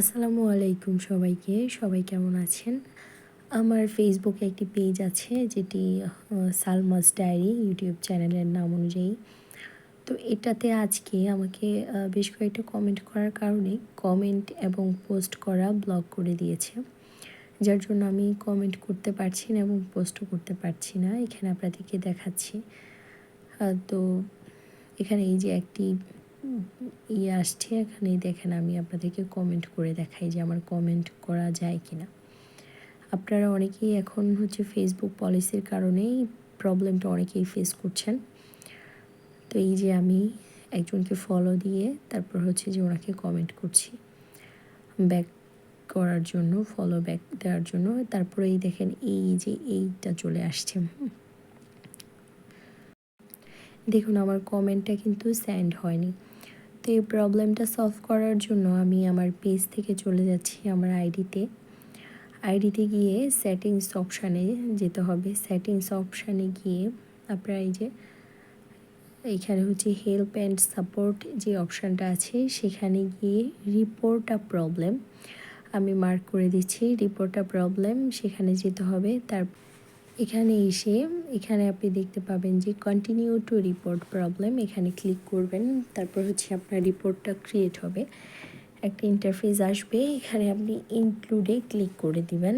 আসসালামু আলাইকুম সবাইকে। সবাই কেমন আছেন? আমার ফেসবুকে একটি পেজ আছে, যেটি সালমাস ডায়েরি ইউটিউব চ্যানেলের নাম অনুযায়ী। তো এটাতে আজকে আমাকে বেশ কয়েকটা কমেন্ট করার কারণে কমেন্ট এবং পোস্ট করা ব্লক করে দিয়েছে। যার জন্য আমি কমেন্ট করতে পারছি না এবং পোস্টও করতে পারছি না। এখানে আপনাদেরকে দেখাচ্ছি। তো এখানে এই যে একটি ইয়ে আসছে এখানে দেখেন আমি আপনাদেরকে কমেন্ট করে দেখাই যে আমার কমেন্ট করা যায় কি না আপনারা অনেকেই এখন হচ্ছে ফেসবুক পলিসির কারণেই প্রবলেমটা অনেকেই ফেস করছেন। তো এই যে আমি একজনকে ফলো দিয়ে তারপর হচ্ছে যে ওনাকে কমেন্ট করছি। ব্যাক করার জন্য ফলো ব্যাক দেওয়ার জন্য, তারপরে এই দেখেন এই যে এইটা চলে আসছে দেখুন, আমার কমেন্টটা কিন্তু স্যান্ড হয়নি। তো এই প্রবলেমটা সলভ করার জন্য আমি আমার পেজ থেকে চলে যাচ্ছি আমার আইডিতে আইডিতে গিয়ে সেটিংস অপশানে যেতে হবে। সেটিংস অপশানে গিয়ে আপনারা এই যে, এখানে হচ্ছে হেল্প অ্যান্ড সাপোর্ট যে অপশানটা আছে, সেখানে গিয়ে রিপোর্ট আ প্রবলেম আমি মার্ক করে দিচ্ছি রিপোর্ট আ প্রবলেম সেখানে যেতে হবে। তার এখানে এসে, এখানে আপনি দেখতে পাবেন যে কন্টিনিউ টু রিপোর্ট প্রবলেম এখানে ক্লিক করবেন, তারপর হচ্ছে আপনার রিপোর্টটা ক্রিয়েট হবে। একটা ইন্টারফেস আসবে, এখানে আপনি ইনক্লুডে ক্লিক করে দিবেন।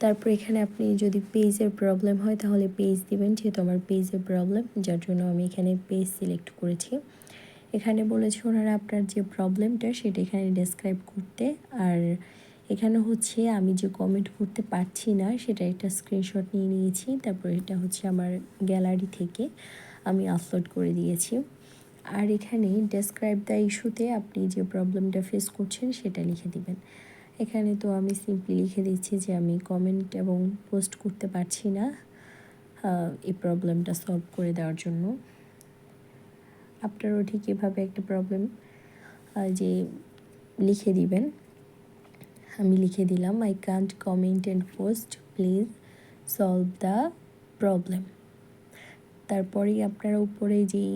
তারপর এখানে আপনি যদি পেজের প্রবলেম হয়, তাহলে পেজ দিবেন, যেহেতু আমার পেজের প্রবলেম যার জন্য আমি এখানে পেজ সিলেক্ট করেছি। এখানে বলেছে ওনারা আপনার যে প্রবলেমটা সেটা এখানে ডেসক্রাইব করতে, আর এখানে হচ্ছে আমি যে কমেন্ট করতে পারছি না সেটা একটা স্ক্রিনশট নিয়ে নিয়েছি। তারপর এটা হচ্ছে আমার গ্যালারি থেকে আমি আপলোড করে দিয়েছি। আর এখানে ডেসক্রাইব দ্য ইস্যুতে আপনি যে প্রবলেমটা ফেস করছেন, সেটা লিখে দিবেন। এখানে তো আমি সিম্পলি লিখে দিচ্ছি যে আমি কমেন্ট এবং পোস্ট করতে পারছি না এই প্রবলেমটা সলভ করে দেওয়ার জন্য। আপনারাও ঠিক এভাবে একটা প্রবলেম যে লিখে দিবেন। আমি লিখে দিলাম I can't comment and post please solve the problem তারপরেই আপনারা উপরে যেই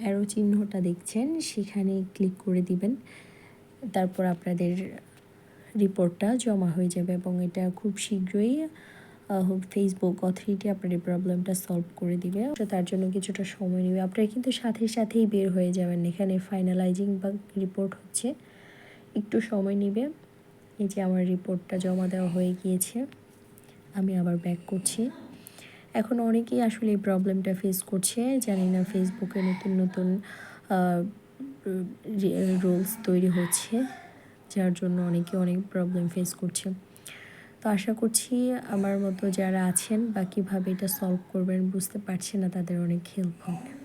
অ্যারো চিহ্নটা দেখছেন, সেখানে ক্লিক করে দিবেন। তারপর আপনাদের রিপোর্টটা জমা হয়ে যাবে এবং এটা খুব শীঘ্রই ফেসবুক অথরিটি আপনার এই প্রবলেমটা সলভ করে দিবে। তার জন্য কিছুটা সময় নেবে। আপনারা কিন্তু সাথে সাথেই বের হয়ে যাবেন। এখানে ফাইনালাইজিং বা রিপোর্ট হচ্ছে। একটু সময় নেবে। এই যে আমার রিপোর্টটা জমা দেওয়া হয়ে গিয়েছে, আমি আবার ব্যাক করছি। এখন অনেকেই আসলে এই প্রবলেমটা ফেস করছে, জানি না ফেসবুকে নতুন নতুন রুলস তৈরি হচ্ছে, যার জন্য অনেকে অনেক প্রবলেম ফেস করছে। তো আশা করছি আমার মতো যারা আছেন বা কীভাবে এটা সলভ করবেন বুঝতে পারছে না, তাদের অনেক হেল্প হবে।